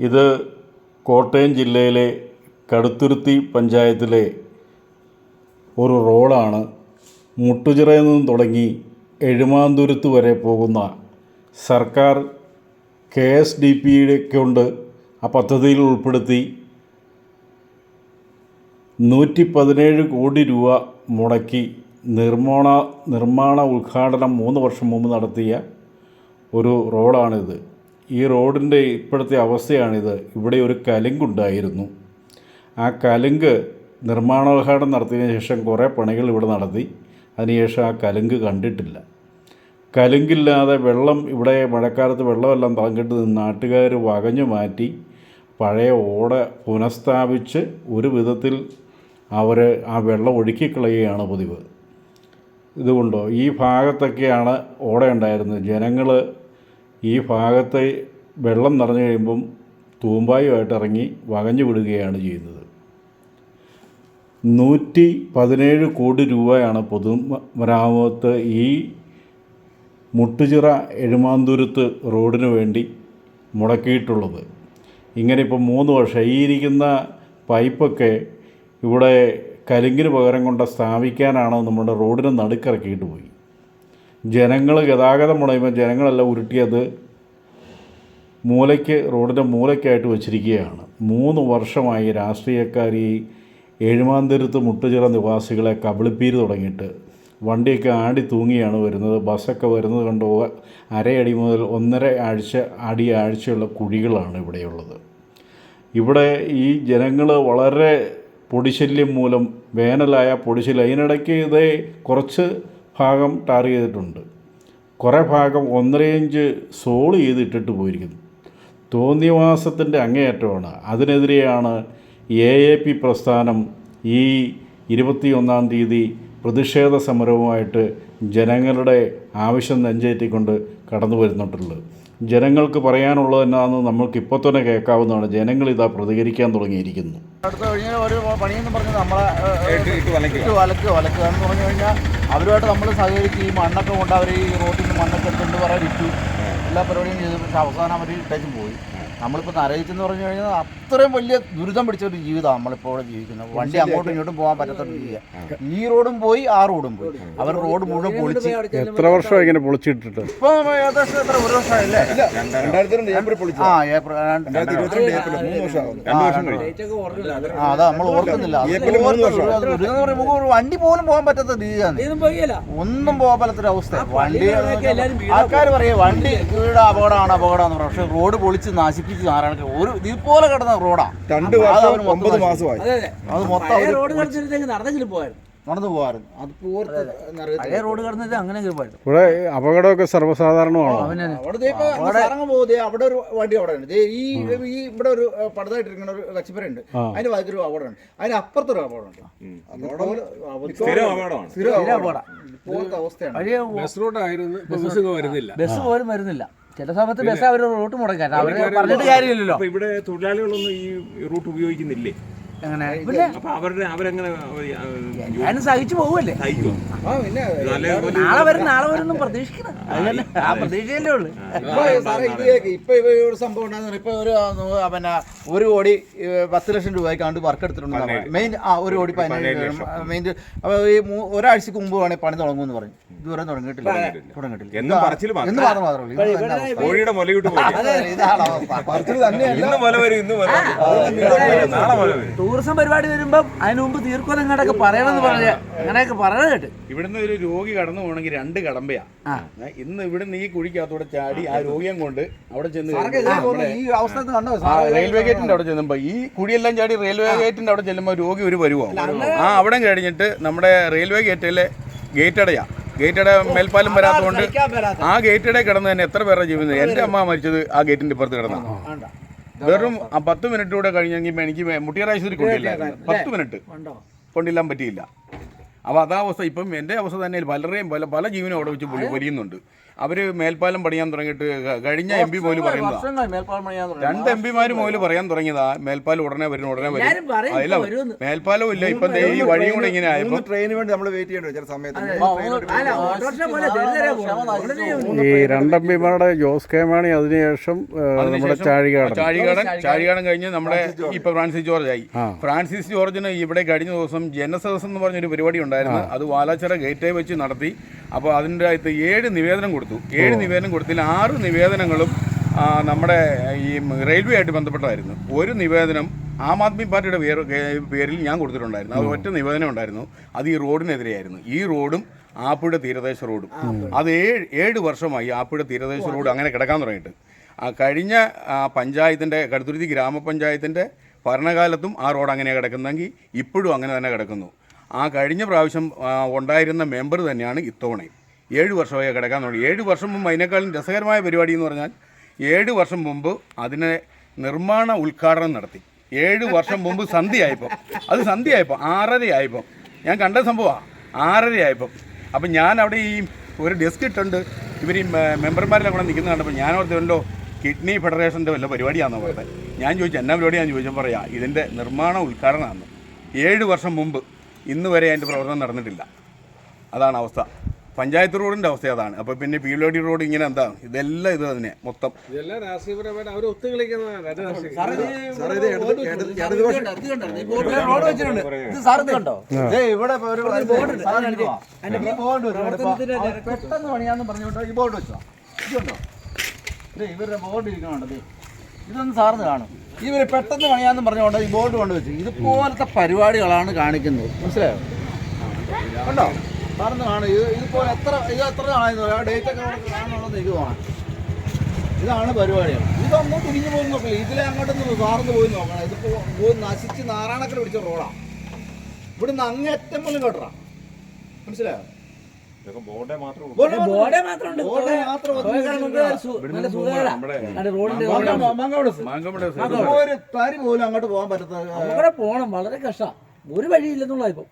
ഇത് കോട്ടയം ജില്ലയിലെ കടുത്തുരുത്തി പഞ്ചായത്തിലെ ഒരു റോഡാണ്. മുട്ടുചിറയിൽ നിന്നും തുടങ്ങി എഴുമാന്തുരുത്ത് വരെ പോകുന്ന സർക്കാർ കെ എസ് ഡി പിയുടെ കൊണ്ട് ആ പദ്ധതിയിൽ ഉൾപ്പെടുത്തി നൂറ്റി പതിനേഴ് കോടി രൂപ മുടക്കി നിർമ്മാണ നിർമ്മാണ ഉദ്ഘാടനം മൂന്ന് വർഷം മുമ്പ് നടത്തിയ ഒരു റോഡാണിത്. ഈ റോഡിന്റെ ഇപ്പോഴത്തെ അവസ്ഥയാണിത്. ഇവിടെ ഒരു കലുങ്കുണ്ടായിരുന്നു ആ കലുങ്ക് നിർമ്മാണോദ്ഘാടനം നടത്തിയതിന് ശേഷം കുറേ പണികൾ ഇവിടെ നടത്തി. അതിനുശേഷം ആ കലുങ്ക് കണ്ടിട്ടില്ല. കലുങ്കില്ലാതെ വെള്ളം ഇവിടെ മഴക്കാലത്ത് വെള്ളമെല്ലാം തളങ്കിട്ട് നിന്ന് നാട്ടുകാർ വകഞ്ഞു മാറ്റി പഴയ ഓട പുനഃസ്ഥാപിച്ച് ഒരു വിധത്തിൽ അവർ ആ വെള്ളം ഒഴുക്കിക്കളയുകയാണ് പതിവ്. ഇതുകൊണ്ടോ? ഈ ഭാഗത്തൊക്കെയാണ് ഓട ഉണ്ടായിരുന്നത്. ജനങ്ങൾ ഈ ഭാഗത്ത് വെള്ളം നിറഞ്ഞു കഴിയുമ്പം തൂമ്പായുമായിട്ട് ഇറങ്ങി വകഞ്ഞു വിടുകയാണ് ചെയ്യുന്നത്. നൂറ്റി പതിനേഴ് കോടി രൂപയാണ് പൊതുമരാമത്ത് ഈ മുട്ടുചിറ എഴുമാന്തൂരത്ത് റോഡിന് വേണ്ടി മുടക്കിയിട്ടുള്ളത്. ഇങ്ങനെ ഇപ്പോൾ മൂന്ന് വർഷം ഈ ഇരിക്കുന്ന പൈപ്പൊക്കെ ഇവിടെ കലുങ്കിന് പകരം കൊണ്ട് സ്ഥാപിക്കാനാണ് നമ്മുടെ റോഡിന് നടുക്കിറക്കിയിട്ട് പോയി. ജനങ്ങൾ ഗതാഗതം മുടയുമ്പോൾ ജനങ്ങളെല്ലാം ഉരുട്ടിയത് മൂലയ്ക്ക് റോഡിന്റെ മൂലയ്ക്കായിട്ട് വച്ചിരിക്കുകയാണ്. മൂന്ന് വർഷമായി രാഷ്ട്രീയക്കാർ ഈ ഏഴുമാന്തിരുത്ത് മുട്ടുചിറ നിവാസികളെ കബളിപ്പീര് തുടങ്ങിയിട്ട് വണ്ടിയൊക്കെ ആടി തൂങ്ങിയാണ് വരുന്നത്. ബസ്സൊക്കെ വരുന്നത് കണ്ട് അരയടി മുതൽ ഒന്നര ആഴ്ച അടി ആഴ്ചയുള്ള കുഴികളാണ് ഇവിടെയുള്ളത്. ഇവിടെ ഈ ജനങ്ങൾ വളരെ പൊടിശല്യം മൂലം വേനലായ പൊടിശല്യം. അതിനിടയ്ക്ക് ഇതേ കുറച്ച് ഭാഗം ടാർ ചെയ്തിട്ടുണ്ട്. കുറേ ഭാഗം ഒന്നര ഇഞ്ച് സോൾ ചെയ്തിട്ടിട്ട് പോയിരിക്കുന്നു. തോന്നിവാസത്തിന്റെ അങ്ങേയറ്റമാണ്. അതിനെതിരെയാണ് എ എ പി പ്രസ്ഥാനം ഈ ഇരുപത്തിയൊന്നാം തീയതി പ്രതിഷേധ സമരവുമായിട്ട് ജനങ്ങളുടെ ആവശ്യം നെഞ്ചേറ്റിക്കൊണ്ട് കടന്നു വരുന്നിട്ടുള്ളത് ജനങ്ങൾക്ക് പറയാനുള്ളത് എന്നാന്ന് നമ്മൾക്ക് ഇപ്പോൾ തന്നെ കേൾക്കാവുന്നതാണ്. ജനങ്ങൾ ഇതാ പ്രതികരിക്കാൻ തുടങ്ങിയിരിക്കുന്നു. അടുത്ത കഴിഞ്ഞ ഒരു പണിയെന്ന് പറഞ്ഞ് നമ്മളെ ഇട്ട് വലക്കുക വലക്കുക എന്ന് പറഞ്ഞു കഴിഞ്ഞാൽ അവരുമായിട്ട് നമ്മൾ സഹകരിച്ച് ഈ മണ്ണൊക്കെ കൊണ്ട് അവർ ഈ റോട്ടിൽ നിന്ന് മണ്ണൊക്കെ എടുത്തുകൊണ്ട് പറയാൻ ഇട്ടു എല്ലാ പരിപാടിയും ചെയ്തു. പക്ഷെ അവസാനം അവർ ഇട്ടേച്ചും പോയി. നമ്മളിപ്പോൾ നരയിച്ചെന്ന് പറഞ്ഞു കഴിഞ്ഞാൽ അത്രയും വലിയ ദുരിതം പിടിച്ച ഒരു ജീവിതമാണ് നമ്മളിപ്പോൾ ഇവിടെ ജീവിക്കുന്നത് വണ്ടി അങ്ങോട്ടും ഇങ്ങോട്ടും പോകാൻ പറ്റാത്തൊരു ജീവിതം. ഈ റോഡും പോയി ആ റോഡും പോയി. അവർ റോഡ് മുഴുവൻ പൊളിച്ച് എത്ര വർഷമായി ഇങ്ങനെ പൊളിച്ചിട്ടിട്ട്? ഇപ്പൊ ഏകദേശം എത്ര ഒരു വർഷമായില്ലേ? ആ ഏപ്രിൽ അതാ നമ്മൾ ഓർക്കുന്നില്ല. ഒരു വണ്ടി പോലും പോകാൻ പറ്റാത്ത രീതിയാണ്. ഒന്നും പോകാൻ പറ്റാത്തൊരു അവസ്ഥ. വണ്ടി ആൾക്കാർ പറയാ വണ്ടി വീട് അപകടമാണ് അപകടമാണ്. പറയും. പക്ഷെ റോഡ് പൊളിച്ച് നാശിപ്പിച്ച് നാരായണ ഒരു ഇതുപോലെ കിടന്ന റോഡാ. രണ്ട് വർഷം ഒമ്പത്. മാസമായി. അതെ മൊത്തം അവർ റോഡ് കളിച്ചിരുന്നെങ്കിൽ നടന്നെങ്കിലും പോയായിരുന്നു. നടന്നു പോകാറുണ്ട് അത് പൂർത്ത് റോഡ് കടന്നിട്ട് അങ്ങനെ പോയായിരുന്നു. ഇവിടെ അപകടമൊക്കെ സർവസാധാരണമാണ്? അവിടെ അവിടെ ഒരു വണ്ടി അവിടെ ഉണ്ട്. ഈ ഈ ഇവിടെ ഒരു പടുതായിട്ടിരിക്കുന്ന ഒരു ഉണ്ട്. അതിന്റെ ഭാഗത്ത് ഒരു അപകടമുണ്ട് അതിന് അപ്പുറത്തൊരു അപകടമുണ്ട് അതുപോലെ സ്ഥിരം അപകടമാണ്. അപകടം. അവസ്ഥയാണ്. ബസ് വരുന്നില്ല. ബസ് പോലും വരുന്നില്ല. ചില സമയത്ത് ബസ് അവർ റൂട്ട് മുടക്കാൻ അവർ പറഞ്ഞിട്ട് കാര്യമില്ലല്ലോ. ഇവിടെ തൊഴിലാളികളൊന്നും ഈ റൂട്ട് ഉപയോഗിക്കുന്നില്ലേ? അങ്ങനെ പിന്നെ അപ്പൊ അവരുടെ അവരെങ്ങനെ ഞാനും സഹിച്ചു പോവല്ലേ നാളെ വരും നാളെ വരും എന്നും പ്രതീക്ഷിക്കണം ആ പ്രതീക്ഷയല്ലേ ഉള്ളു. ഇപ്പൊ ഇവ ഒരു സംഭവം ഇപ്പൊ ഒരു പിന്നെ ഒരു കോടി പത്ത് ലക്ഷം രൂപയ്ക്ക് കണ്ട് വർക്ക് എടുത്തിട്ടുണ്ട് മെയിൻ ആ ഒരു കോടി പതിനേഴ് മെയിൻ അപ്പൊ ഈ ഒരാഴ്ചക്ക് മുമ്പ് വേണേൽ പണി തുടങ്ങുമെന്ന് പറഞ്ഞു. ഇതുവരെ തുടങ്ങിയിട്ടില്ല. തുടങ്ങിയിട്ടില്ല. എന്നും മാത്രം. എന്ന് മാത്രമേ. കോഴിയുടെ മുലയിട്ട് പോയി. അതെ, ഇതാണ് അവസ്ഥ. ഇന്ന് മുല വരും ഇന്ന് മുല നാളെ മുല വരും. ടൂറിസം പരിപാടി വരുമ്പം അതിന് മുമ്പ് തീർക്കോലം ഇങ്ങോട്ടൊക്കെ പറയണമെന്ന് പറഞ്ഞ അങ്ങനെയൊക്കെ പറയണ കേട്ട്. ഇവിടുന്ന് ഒരു രോഗി കടന്നു പോകണമെങ്കിൽ രണ്ട് കടമ്പയാ. ഇന്ന് ഇവിടുന്ന് ഈ കുഴിക്കകത്തൂടെ ചാടി ആ രോഗിയെ കൊണ്ട് അവിടെ ചെന്ന് ഈ അവസ്ഥ കണ്ടോ? റെയിൽവേ ഗേറ്റിന്റെ അവിടെ ചെല്ലുമ്പോ ഈ കുഴിയെല്ലാം ചാടി റെയിൽവേ ഗേറ്റിന്റെ അവിടെ ചെല്ലുമ്പോൾ രോഗി ഒരു വരുവോ? ആ അവിടെ കഴിഞ്ഞിട്ട് നമ്മുടെ റെയിൽവേ ഗേറ്റിലെ ഗേറ്റ് അടയാ ഗേറ്റ് അട മേൽപ്പാലം വരാത്തതുകൊണ്ട് ആ ഗേറ്റടെ കിടന്ന് തന്നെ എത്ര പേരുടെ ജീവിതം എന്റെ അമ്മ മരിച്ചത് ആ ഗേറ്റിന്റെ ഇപ്പുറത്ത് കിടന്ന. വെറും ആ പത്ത് മിനിറ്റ് കൂടെ കഴിഞ്ഞെങ്കിൽ എനിക്ക് മുട്ടിയറാശുപത്രി കൊണ്ടില്ല പത്ത് മിനിറ്റ് കൊണ്ടില്ലാൻ പറ്റിയില്ല. അപ്പോൾ അതാ അവസ്ഥ. ഇപ്പം എന്റെ അവസ്ഥ തന്നെ പലരെയും പല പല ജീവനും അവിടെ വെച്ച് പൊലി- പൊലിയുന്നുണ്ട് അവർ മേൽപ്പാലം പണിയാൻ തുടങ്ങിയിട്ട് കഴിഞ്ഞ എം പി പോലും പറയുന്നത്. രണ്ട് എം പിമാര് പോലും പറയാൻ തുടങ്ങിയതാ. മേൽപ്പാലം ഉടനെ വരും ഉടനെ വരും. ഇപ്പൊ മേൽപ്പാലവും ഇല്ല. ഇപ്പം ഈ വഴിയും കൂടെ ഇങ്ങനെ ആയപ്പോൾ മൂന്ന് ട്രെയിന് വേണ്ടി നമ്മൾ വെയിറ്റ് ചെയ്യേണ്ടി വരും ചില സമയത്ത്. ഈ രണ്ടമ്പിമാരുടെ ജോസ് കെ മാണി അതിനുശേഷം നമ്മുടെ ചാഴികാടൻ. ചാഴികാടൻ ചാഴികാടൻ. കഴിഞ്ഞ് നമ്മുടെ ഇപ്പൊ ഫ്രാൻസിസ് ജോർജ് ആയി ഫ്രാൻസിസ് ജോർജിന് ഇവിടെ കഴിഞ്ഞ ദിവസം ജനസദസ് എന്ന് പറഞ്ഞൊരു പരിപാടി ഉണ്ടായിരുന്നു. അത് വാലാച്ചിറ ഗേറ്റേ വെച്ച് നടത്തി. അപ്പോൾ അതിന്റെ അകത്ത് ഏഴ് നിവേദനം കൊടുത്തു. ഏഴ് നിവേദനം കൊടുത്തതിൽ ആറ് നിവേദനങ്ങളും നമ്മുടെ ഈ റെയിൽവേ ആയിട്ട് ബന്ധപ്പെട്ടായിരുന്നു ഒരു നിവേദനം ആം ആദ്മി പാർട്ടിയുടെ പേര് പേരിൽ ഞാൻ കൊടുത്തിട്ടുണ്ടായിരുന്നു. അത് ഒറ്റ നിവേദനം ഉണ്ടായിരുന്നു. അത് ഈ റോഡിനെതിരെയായിരുന്നു. ഈ റോഡും ആപ്പുഴ തീരദേശ റോഡും. അത് ഏഴ് ഏഴ് വർഷമായി ആപ്പുഴ തീരദേശ റോഡ് അങ്ങനെ കിടക്കാൻ തുടങ്ങിയിട്ട്. ആ കഴിഞ്ഞ പഞ്ചായത്തിന്റെ കടുത്തുരുത്തി ഗ്രാമപഞ്ചായത്തിന്റെ ഭരണകാലത്തും ആ റോഡ് അങ്ങനെ കിടക്കുന്നെങ്കിൽ ഇപ്പോഴും അങ്ങനെ തന്നെ കിടക്കുന്നു. ആ കഴിഞ്ഞ പ്രാവശ്യം ഉണ്ടായിരുന്ന മെമ്പർ തന്നെയാണ് ഇത്തവണയും. ഏഴ് വർഷമായി കിടക്കാൻ തുടങ്ങി. ഏഴ് വർഷം മുമ്പ് അതിനേക്കാളും രസകരമായ പരിപാടി എന്ന് പറഞ്ഞാൽ ഏഴ് വർഷം മുമ്പ് അതിനെ നിർമ്മാണ ഉദ്ഘാടനം നടത്തി. ഏഴ് വർഷം മുമ്പ് സന്ധ്യയായപ്പോൾ. അത് സന്ധ്യയായപ്പോൾ ആറരയായപ്പോൾ. ഞാൻ കണ്ട സംഭവമാണ് ആറരയായപ്പോൾ. അപ്പം ഞാൻ അവിടെ ഈ ഒരു ഡെസ്ക് ഇട്ടുണ്ട്. ഇവർ ഈ മെമ്പർമാരെല്ലാം കൂടെ നിൽക്കുന്ന കണ്ടപ്പോൾ ഞാൻ ഓർത്തുണ്ടല്ലോ കിഡ്നി ഫെഡറേഷന്റെ വല്ല പരിപാടിയാണെന്ന് പറഞ്ഞത്. ഞാൻ ചോദിച്ചു എന്നാ പരിപാടിയാണെന്ന് ചോദിച്ചപ്പോൾ പറയാം ഇതിന്റെ നിർമ്മാണ ഉദ്ഘാടനമാണ്. ഏഴ് വർഷം മുമ്പ് ഇന്ന് വരെ അതിന്റെ പ്രവർത്തനം നടന്നിട്ടില്ല. അതാണ് അവസ്ഥ. പഞ്ചായത്ത് റോഡിന്റെ അവസ്ഥ അതാണ്. അപ്പോൾ പിന്നെ പി ഡി റോഡ് ഇങ്ങനെ എന്താ? ഇതെല്ലാം ഇത് തന്നെ മൊത്തം. ഇതെല്ലാം രാഷ്ട്രീയപരമായിട്ട് അവർ ഒത്തുകളിക്കുന്നതാണ്. പെട്ടെന്ന് പണിയാന്ന് ഈ ബോർഡ് വെച്ചോ ഇതുണ്ടോ? ദേ ഇവരുടെ ബോർഡ് ഇരിക്കണോ ദേ. ഇതൊന്ന് സാറിന് കാണും. ഇവർ പെട്ടെന്ന് പണിയാന്ന് പറഞ്ഞുകൊണ്ട് ഈ ബോർഡ് കൊണ്ട് വെച്ചു ഇതുപോലത്തെ പരിപാടികളാണ് കാണിക്കുന്നത്. മനസ്സിലായോ? കണ്ടോ? സാറിന് കാണും. ഇത് ഇതുപോലെ എത്ര ഇത് എത്ര കാണുന്നത് ആ ഡേറ്റ് ഒക്കെ കാണുന്നുള്ളത് ഇത് കാണാം ഇതാണ് പരിപാടികൾ ഇതൊന്നും തിരിഞ്ഞു പോയി നോക്കില്ല ഇതിലെ അങ്ങോട്ടൊന്ന് സാറിന് പോയി നോക്കണം. ഇതിപ്പോൾ പോയി നശിച്ച് നാരായണക്കര പിടിച്ച റോഡാണ് ഇവിടുന്ന് അങ്ങേറ്റം പോലും കേട്ടറാ. മനസ്സിലായോ? ബോർഡേ മാത്രം ഉണ്ട്. ഒരു തരി പോലും അങ്ങോട്ട് പോകാൻ പറ്റത്തില്ല. അവിടെ പോണം വളരെ കഷ്ടം. ഒരു വഴിയില്ലെന്നുള്ള ഇപ്പൊ.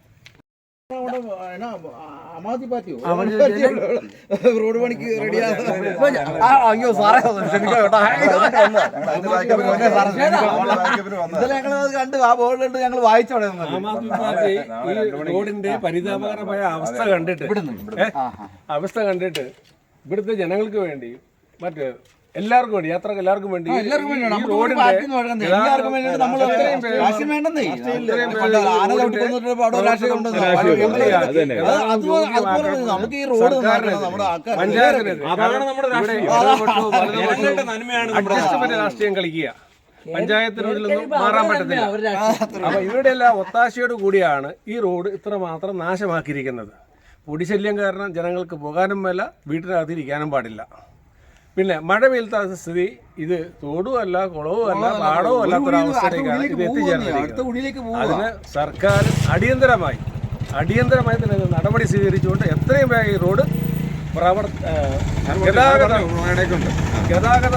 റോഡ് പണിക്ക് അയ്യോ സാറേ ക്ഷമിക്കാം കേട്ടോ. അതിന്റെ ബാക്കപ്പിന് വന്നേ. അതിന്റെ ബാക്കപ്പിന് വന്നേ. ഇന്നലെ ഞങ്ങൾ അത് കണ്ട് ആ ബോർഡ് കണ്ട് ഞങ്ങൾ വായിച്ചോടെ റോഡിന്റെ പരിതാപകരമായ അവസ്ഥ കണ്ടിട്ട് അവസ്ഥ കണ്ടിട്ട് ഇവിടുത്തെ ജനങ്ങൾക്ക് വേണ്ടി മറ്റ് എല്ലാവർക്കും വേണ്ടി യാത്രയ്ക്ക് എല്ലാവർക്കും വേണ്ടി എല്ലാവർക്കും വേണ്ടി ഈ നമുക്ക് ഒരു റോഡിന്റെ പാർട്ടിന്ന് വഴങ്ങുന്നത്. എല്ലാവർക്കും വേണ്ടിയിട്ട് നമ്മൾ രാഷ്ട്രീയം വേണ്ടെന്നേ. ആന ചവിട്ടി റോഡിന്റെ അവിടെ രാഷ്ട്രീയം ഉണ്ടെന്ന്. രാഷ്ട്രീയം അത് അത് തന്നെ. അത് അതുപോലെ നമുക്ക് ഈ റോഡ് നമ്മുടെ ആൾക്കാർ അതാണ് നമ്മുടെ രാഷ്ട്രീയം. ഇടതുപക്ഷവും വലതുപക്ഷവും നന്മയാണ് നമ്മുടെ രാഷ്ട്രീയം. കളിക്കുക. പഞ്ചായത്തിന് ഇതിൽ നിന്നും മാറാൻ പറ്റത്തില്ല. അപ്പൊ ഇവരുടെ എല്ലാം ഒത്താശയോട് കൂടിയാണ് ഈ റോഡ് ഇത്രമാത്രം നാശമാക്കിയിരിക്കുന്നത്. പൊടിശല്യം കാരണം ജനങ്ങൾക്ക് പോകാനും മേല വീട്ടിനകത്ത് ഇരിക്കാനും പാടില്ല. പിന്നെ മഴ പെയ്യാത്ത സ്ഥിതി ഇത് തോടും അല്ല കുളവും അല്ല പാടവും അല്ലാത്തൊരു അവസ്ഥയിലേക്കാണ് ഇത് എത്തിച്ചേർന്നിരിക്കുന്നത്. അതിന് സർക്കാർ അടിയന്തരമായി അടിയന്തരമായി തന്നെ നടപടി സ്വീകരിച്ചുകൊണ്ട് എത്രയും വേഗം ഈ റോഡ് പ്രവർ ഗതാഗത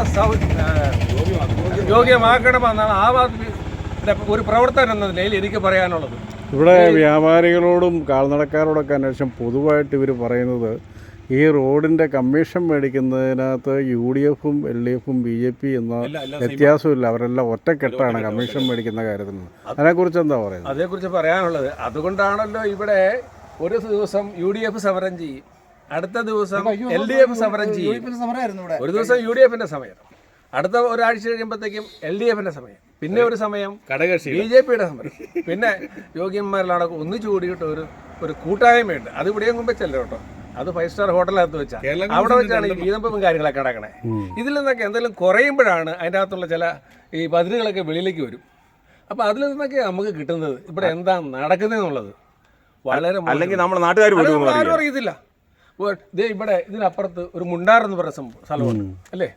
യോഗ്യമാക്കണമെന്നാണ് ആം ആദ്മിയുടെ ഒരു പ്രവർത്തനം എന്ന നിലയിൽ എനിക്ക് പറയാനുള്ളത്. ഇവിടെ വ്യാപാരികളോടും കാൽനടക്കാരോടൊക്കെ അന്വേഷണം പൊതുവായിട്ട് ഇവർ പറയുന്നത് ഈ റോഡിന്റെ കമ്മീഷൻ മേടിക്കുന്നതിനകത്ത് യു ഡി എഫും എൽ ഡി എഫും ബി ജെ പി എന്ന വ്യത്യാസമില്ല അവരെല്ലാം ഒറ്റക്കെട്ടാണ് കമ്മീഷൻ മേടിക്കുന്ന കാര്യത്തിൽ അതിനെക്കുറിച്ച് എന്താ പറയുന്നത്? അതേക്കുറിച്ച് പറയാനുള്ളത് അതുകൊണ്ടാണല്ലോ ഇവിടെ ഒരു ദിവസം യു ഡി എഫ് സമരം ചെയ്യും അടുത്ത ദിവസം എൽ ഡി എഫ് സമരം ചെയ്യും. ഒരു ദിവസം യു ഡി എഫിന്റെ സമയം. അടുത്ത ഒരാഴ്ച കഴിയുമ്പോഴത്തേക്കും എൽ ഡി എഫിന്റെ സമയം. പിന്നെ ഒരു സമയം ബി ജെ പിയുടെ സമരം. പിന്നെ യോഗ്യന്മാരിലാണ് ഒന്നിച്ചു കൂടിയിട്ട് ഒരു ഒരു കൂട്ടായ്മയുണ്ട്. അത് ഇവിടെയും വെച്ചല്ല കേട്ടോ. അത് ഫൈവ് സ്റ്റാർ ഹോട്ടലിനകത്ത് വെച്ചാൽ അവിടെ വെച്ചാണ് ഈ വീതമ്പും കാര്യങ്ങളൊക്കെ നടക്കണേ. ഇതിൽ നിന്നൊക്കെ എന്തെങ്കിലും കുറയുമ്പോഴാണ് അതിന്റെ അകത്തുള്ള ചില ഈ പതിരുകളൊക്കെ വെളിയിലേക്ക് വരും. അപ്പോൾ അതിൽ നിന്നൊക്കെ നമുക്ക് കിട്ടുന്നത് ഇവിടെ എന്താ നടക്കുന്നതെന്നുള്ളത്. വളരെ അല്ലെങ്കിൽ നമ്മുടെ നാട്ടുകാർ അറിയത്തില്ല. ദേ ഇവിടെ ഇതിനപ്പുറത്ത് ഒരു മുണ്ടാർ എന്ന് പറയുന്ന സംഭവം സ്ഥലമുണ്ട്. അല്ലേ?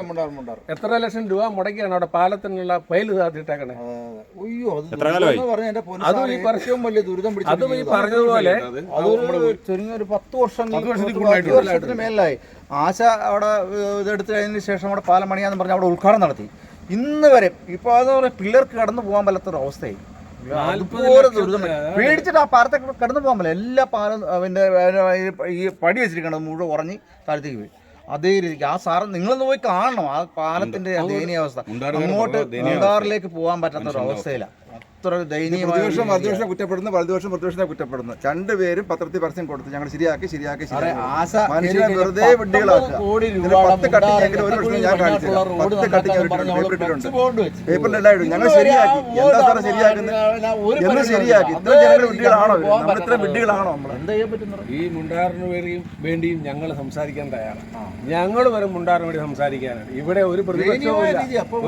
മുണ്ടാർ. മുണ്ടാർ എത്ര ലക്ഷം രൂപ മുടക്കിയാണ് അവിടെ പാലത്തിനുള്ള ഫയൽ സാധിട്ടേക്കണേ അയ്യോ അത് ഈ പരസ്യവും വലിയ ദുരിതം പിടിച്ചു അതും ഈ പറഞ്ഞതുപോലെ ചുരുങ്ങിയ ഒരു പത്ത് വർഷം പത്ത്. വർഷത്തിന് മേലായി. ആശ അവിടെ ഇതെടുത്ത് കഴിഞ്ഞതിന് ശേഷം അവിടെ പാലം പണിയാന്ന് പറഞ്ഞ് അവിടെ ഉദ്ഘാടനം നടത്തി. ഇന്ന് വരെ ഇപ്പൊ അതെന്ന് പറഞ്ഞാൽ പിള്ളേർക്ക് കടന്നു പോകാൻ പറ്റാത്തൊരു അവസ്ഥയായി പേടിച്ചിട്ട് ആ പാലത്തെ കടന്നു പോകാൻ പറ്റില്ല. എല്ലാ പാലം പിന്നെ ഈ പടി വെച്ചിരിക്കണത് മുഴുവൻ ഉറങ്ങി താഴത്തേക്ക് പോയി. അതേ രീതിക്ക് ആ സാറ് നിങ്ങളൊന്ന് പോയി കാണണം. ആ പാലത്തിന്റെ ദയനീയാവസ്ഥ അവസ്ഥ. അങ്ങോട്ട് മൂന്നാറിലേക്ക് പോകാൻ പറ്റാത്ത ഒരു അവസ്ഥയിലാണ് അത്ര ദയനീയമായ പ്രതിപക്ഷം. വലതുപക്ഷം കുറ്റപ്പെടുന്നു വലതുപക്ഷം പ്രതിപക്ഷത്തെ കുറ്റപ്പെടുന്നു. രണ്ടുപേരും പത്രത്തിൽ പരസ്യം കൊടുത്ത് ഞങ്ങൾ ശരിയാക്കി ശരിയാക്കി മനുഷ്യനെ വെറുതെ വിഡ്ഢികളാക്കുക. പത്ത് കട്ടിങ്ങെങ്കിലും ഒരു പ്രശ്നം ഞാൻ കാണിച്ചു പത്ത് കട്ടിങ് ബോർഡ് വെച്ച്. പേപ്പറിലെല്ലാം ഇടും ഞങ്ങൾ ശരിയാക്കി. എന്താ സാറേ ശരിയാക്കുന്നത്? എന്ന് ശരിയാക്കി. ഇത്ര ജനങ്ങൾ വിഡ്ഢികളാണോ നമ്മൾ ഇത്ര വിഡ്ഢികളാണോ നമ്മൾ? ഈ മുണ്ടാറിന് വേണ്ടിയും വേണ്ടിയും ഞങ്ങൾ സംസാരിക്കാൻ തയ്യാറാണ്. ഞങ്ങൾ വരും മുണ്ടാറിന് വേണ്ടി സംസാരിക്കാനാണ്. ഇവിടെ ഒരു പ്രതിപക്ഷവും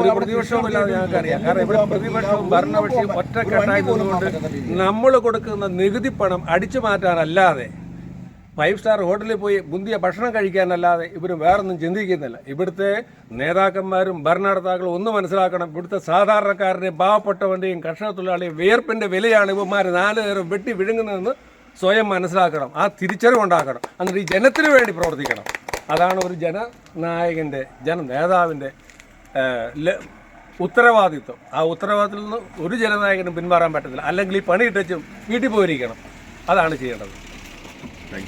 ഒരു പ്രതിപക്ഷവും ഇല്ലാതെ ഞങ്ങൾക്കറിയാം. കാരണം ഇവിടെ പ്രതിപക്ഷവും ഭരണപക്ഷവും ഒറ്റക്കെട്ടായി ഒറ്റക്കെട്ടായതുകൊണ്ട് നമ്മൾ കൊടുക്കുന്ന നികുതി പണം അടിച്ചു മാറ്റാനല്ലാതെ ഫൈവ് സ്റ്റാർ ഹോട്ടലിൽ പോയി മുന്തിയ ഭക്ഷണം കഴിക്കാനല്ലാതെ ഇവർ വേറൊന്നും ചിന്തിക്കുന്നില്ല. ഇവിടുത്തെ നേതാക്കന്മാരും ഭരണകർത്താക്കളും ഒന്ന് മനസ്സിലാക്കണം. ഇവിടുത്തെ സാധാരണക്കാരനെയും പാവപ്പെട്ടവന്റെയും കർഷക തൊഴിലാളിയും വിയർപ്പിന്റെ വിലയാണ് ഇവന്മാർ നാല് നേരം വെട്ടി വിഴുങ്ങുന്നതെന്ന് സ്വയം മനസ്സിലാക്കണം. ആ തിരിച്ചറിവുണ്ടാക്കണം എന്നിട്ട് ഈ ജനത്തിന് വേണ്ടി പ്രവർത്തിക്കണം. അതാണ് ഒരു ജനനായകന്റെ ജനനേതാവിന്റെ ല- ഉത്തരവാദിത്വം. ആ ഉത്തരവാദിത്തത്തിൽ നിന്ന് ഒരു ജനനായകനും പിന്മാറാൻ പറ്റത്തില്ല. അല്ലെങ്കിൽ ഈ പണി ഇട്ടും വീട്ടിൽ പോയിരിക്കണം. അതാണ് ചെയ്യേണ്ടത്.